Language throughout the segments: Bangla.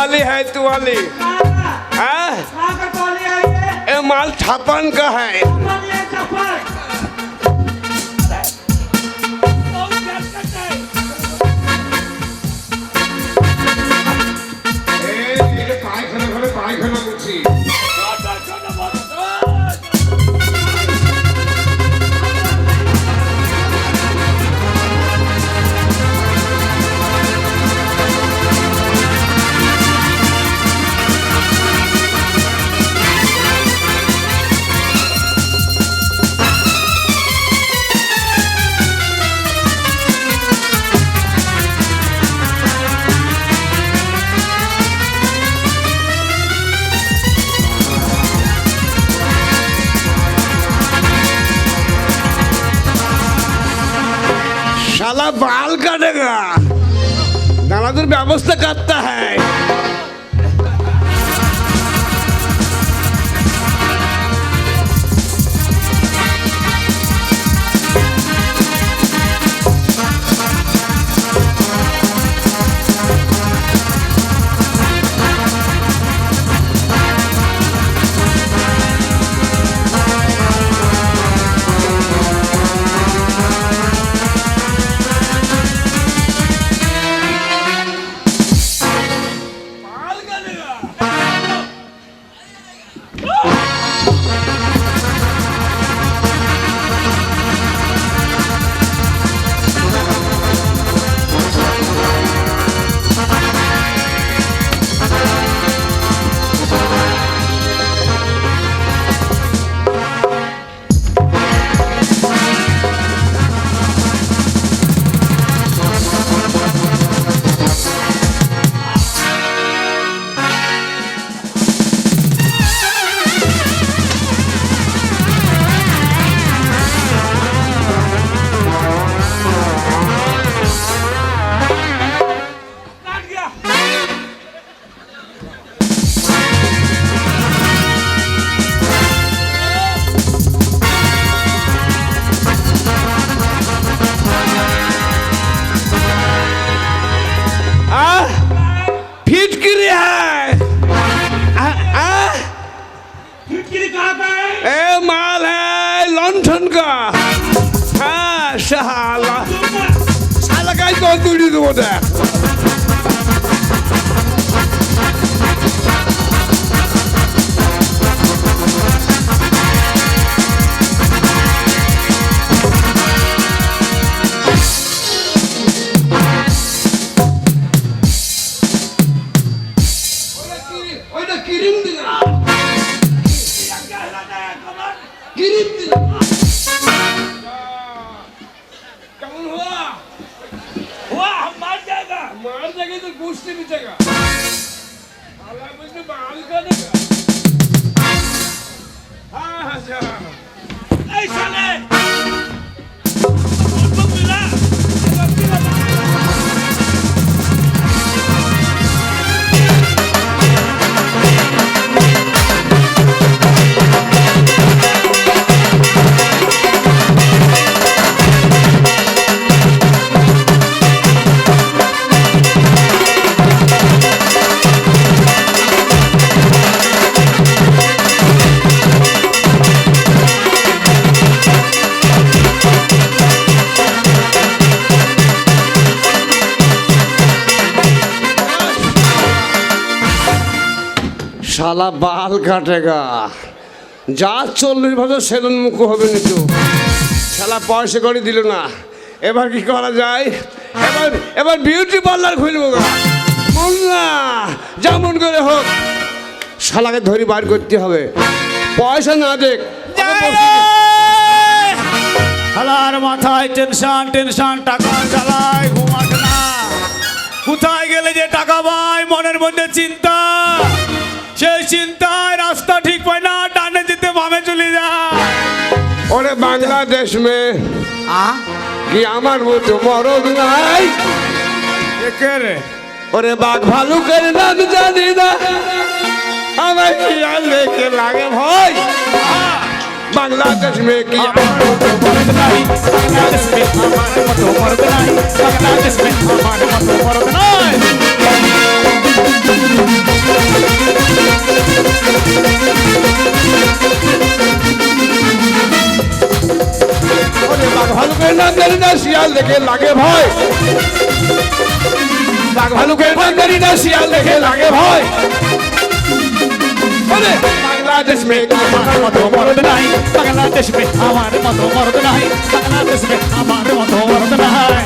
कौली है तू वाली माल छापन का है। साला बाल काटेगा दानादुर व्यवस्था करता है maşallah. Sana kaç dolduruyordun orada? Girin mi lan? मार देगा तो गोश्त नहीं बचेगा साला मुझे बाल का देगा। हाँ अच्छा ऐसा नहीं। শালা বাল কাটেগা যা চল্লিশ বছর সেলুন মুখ হবে নিতু শালা পয়সা করে দিল না। এবার কি করা যায়? এবার এবার বিউটি পার্লার খুলবো গা। না যেমন করে হোক। শালাকে ধরি বার করতে হবে। পয়সা না দেখ মাথায় টেনশন টেনশন টাকা চালায় ঘুমাস না। কোথায় গেলে যে টাকা পাই মনের মধ্যে চিন্তা। সেই চিন্তায় রাস্তা ঠিক হয় না টানে যেতে ভাবে চলে যা। ওরে বাংলাদেশ মে কি আমার মতো মরদ নাই? ওরে বাঘ ভালুকের নাম জানি না। আমার কি আর লেগে লাগে ভয় বাংলাদেশ মে কি আমার মতো মরদ নাই? বাংলাদেশ মে আমার মতো মরদ নাই। বাংলাদেশ মে আমার মতো মরদ নাই। ভালুকের নাম জানি না শিয়াল দেখে লাগে ভয় বাঘ ভালুকের নাম জানি না শিয়াল দেখে লাগে ভয় বাংলাদেশ মে আমার মতো মরদ নাই বাংলাদেশ মে মতো মরদ নাই মতো মরদ নাই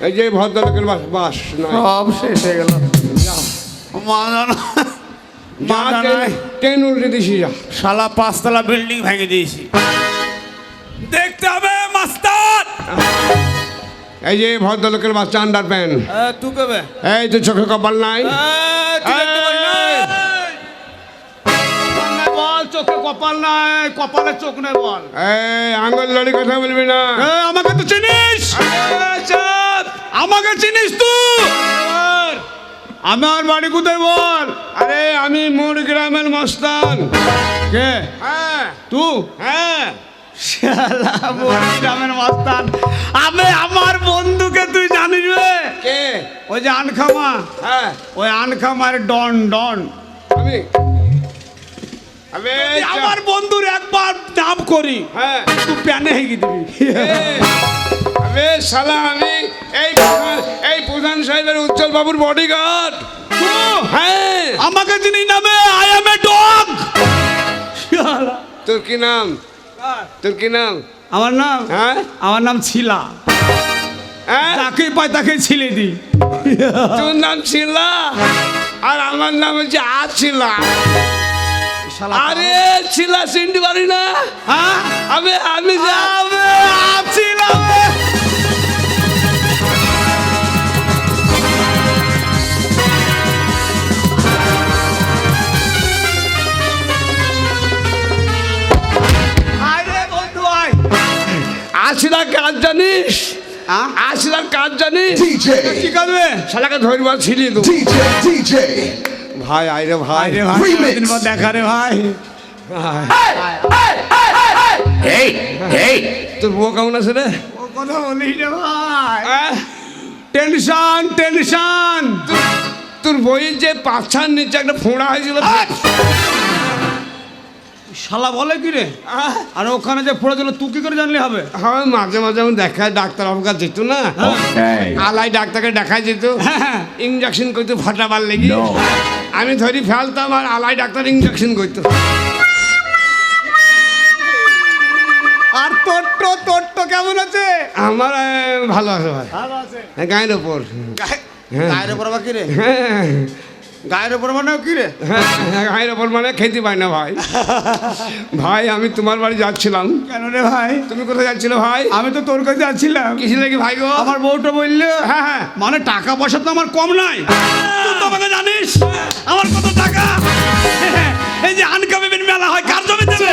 এই যে ভদ্রলোকের বাস বাস নয় সব শেষ হয়ে গেল। ট্রেন- ট্রেন উল্টে দিছি যা শালা পাঁচতলা বিল্ডিং ভেঙে দিয়েছি। দেখতে হবে মাস্টার! এই যে ভদ্রলোকের বাস আন্ডার প্যান্ট। তুই কবে? এই তো চোখে কপাল নাই। বল চোখে কপাল নাই। কপালে চোখ নাই বল। এই আঙুল লড়ি কথা বলবি না। আমাকে তো চিনিস। আমাকে চিনিস তুই আমার। বাড়ি কোথায় বল? আরে আমি মোর গ্রামের মস্তান। কে? হ্যাঁ। তুই হ্যাঁ। শালা গ্রামের মাস্তান। আমি আমার বন্ধুকে তুই জানিস রে কে? ওই যে আনখামা। হ্যাঁ। ওই আনখামার ডন ডন। আমি? আমার বন্ধুর একবার নাম করি হ্যাঁ। তুই প্যানে হেগে দিবি। এ, আবে শালা আমি এই প্রধান- এই প্রধান সাহেবের উজ্জ্বল বাবুর বডিগার্ড হ্যাঁ। আমাকে চিনি নামে আই এম এ ডগ তোর কি নাম? তোর কি নাম? আমার নাম? হ্যাঁ? আমার নাম ছিলা। হ্যাঁ? তাকে পাই তাকে ছিলে দি। তোর নাম ছিলা? আর আমার নাম হচ্ছে আছিলা আরে ছিলা চিনতে পারি না? হ্যাঁ? আবে আমি যা আছিলা কাজ জানিস? আছিলার কাজ জানিস? কি করবে? শালাকে ধরবার ছিলি তো. ভাই আইরে ভাই। আরে ভাই. দেখা রে ভাই। hey. তোর বউ কেমন আছে রে? ও কথা বলিস রে ভাই। Tension tension. তোর- তোর বইয়ের যে পাছার নিচে একটা ফোঁড়া হয়েছিল শালা বলে কি রে আর ওখানে যে পড়ে দিল তুই কি করে জানলে হবে? হ্যাঁ মাঝে মাঝে আমি দেখায় ডাক্তার বাবু কাছে যেত না? আলাই ডাক্তারকে দেখাই যেত। হ্যাঁ। ইঞ্জেকশন করতো ফাটাবার লেগে। No. আমি ধরি ফেলতাম আর আলাই ডাক্তার ইঞ্জেকশন করতো। আর তোর তো তোর তো কেমন আছে? আমার ভালো আছে ভাই। ভালো আছে। হ্যাঁ, গায়ের ওপর। গায়ের উপর আবার কি রে? হ্যাঁ। গায়ের ওপর মানে কি রে? হ্যাঁ, গায়ের ওপর মানে খেতে পাই না ভাই। ভাই আমি তোমার বাড়ি যাচ্ছিলাম। কেন রে ভাই? তুমি কোথায় যাচ্ছিলে ভাই? আমি তো তোর কাছে যাচ্ছিলাম। কিসে লেগে ভাই গো? আমার বউটা বললে হ্যাঁ হ্যাঁ। মানে টাকা পয়সা তো আমার কম নাই। তুই তো আমাকে জানিস আমার কত টাকা? এই যে আনকামিবিন মেলা হয় কার জমি দেবে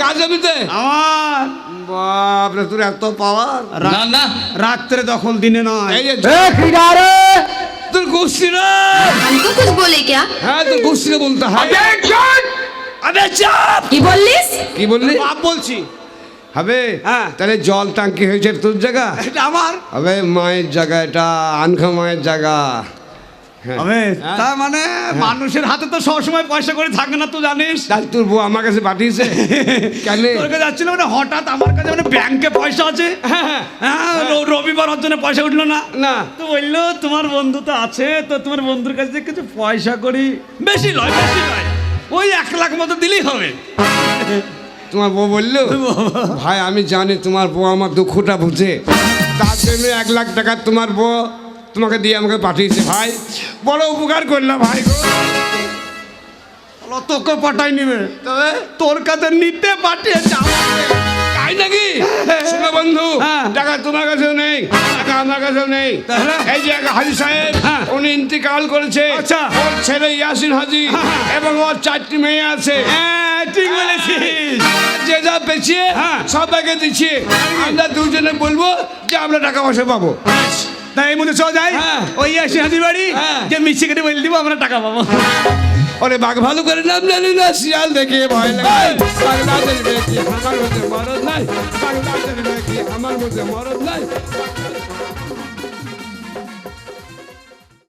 কাজ জমিতে? আমার। বাপরে তোর এত পাওয়ার না না। রাত্রে দখল দিনে নয়। এই যে তোর গোষ্ঠী রে हमको कुछ बोले क्या হ্যাঁ তোর গোষ্ঠী রে বলতে হয় আবে চাপ কি বললিস কি বললি বাপ বলছি হবে হ্যাঁ। তাহলে জল টাঙ্কি হয়েছে তোর জায়গা এটা আমার হবে মায়ের জায়গা এটা আনখা মায়ের জায়গা হ্যাঁ। হ্যাঁ। মানে মানুষের হাতে তো সবসময় পয়সা করে থাকে না তো জানিস? তাহলে তোর বউ আমার কাছে পাঠিয়েছে। কেন? তোর কাছে যাচ্ছিল মানে হঠাৎ আমার কাছে মানে ব্যাংকে পয়সা আছে। হ্যাঁ রবিবার ওর জন্য পয়সা উঠল না। না। তো বলল তোমার বন্ধু তো আছে তো তোমার বন্ধুর কাছে কিছু পয়সা করি। বেশি নয় বেশি নয় ওই এক লাখ মতো দিলেই হবে। তোমার বউ বলল। ভাই আমি জানি তোমার বউ আমার দুঃখটা বুঝে। তার জন্য এক লাখ টাকা তোমার বউ তোমাকে দিয়ে আমাকে পাঠিয়েছে ভাই বড় উপকার করলাম ভাই গো তোকে পাঠাই নিবে তবে তোর কাছে নিতে পাঠিয়েছে। তাই নাকি শোনো বন্ধু হ্যাঁ। টাকা তোমার কাছেও নেই টাকা আমার কাছেও নেই? এই যে হাজি সাহেব হ্যাঁ। উনি ইন্তিকাল করেছে আচ্ছা। ওর ছেলে ইয়াসিন হাজি হ্যাঁ। এবং ওর চারটি মেয়ে আছে হ্যাঁ ঠিক বলেছিস যে যা পেছিয়ে। সবাইকে দিচ্ছি আমরা দুজনে বলব যে আমরা টাকা পয়সা পাবো তাই এই মধ্যে চল যাই হ্যাঁ। ওই আসি হাজির বাড়ি হ্যাঁ। যে মিষ্টি কেটে বলে দিব আমরা টাকা পাবো ওরে বাঘ ভালো করে নাম জানি না শিয়াল দেখে ভয় লাগে বাংলাদেশ আমার মধ্যে মরদ নাই বাংলাদেশ দেখে আমার মধ্যে মরদ নাই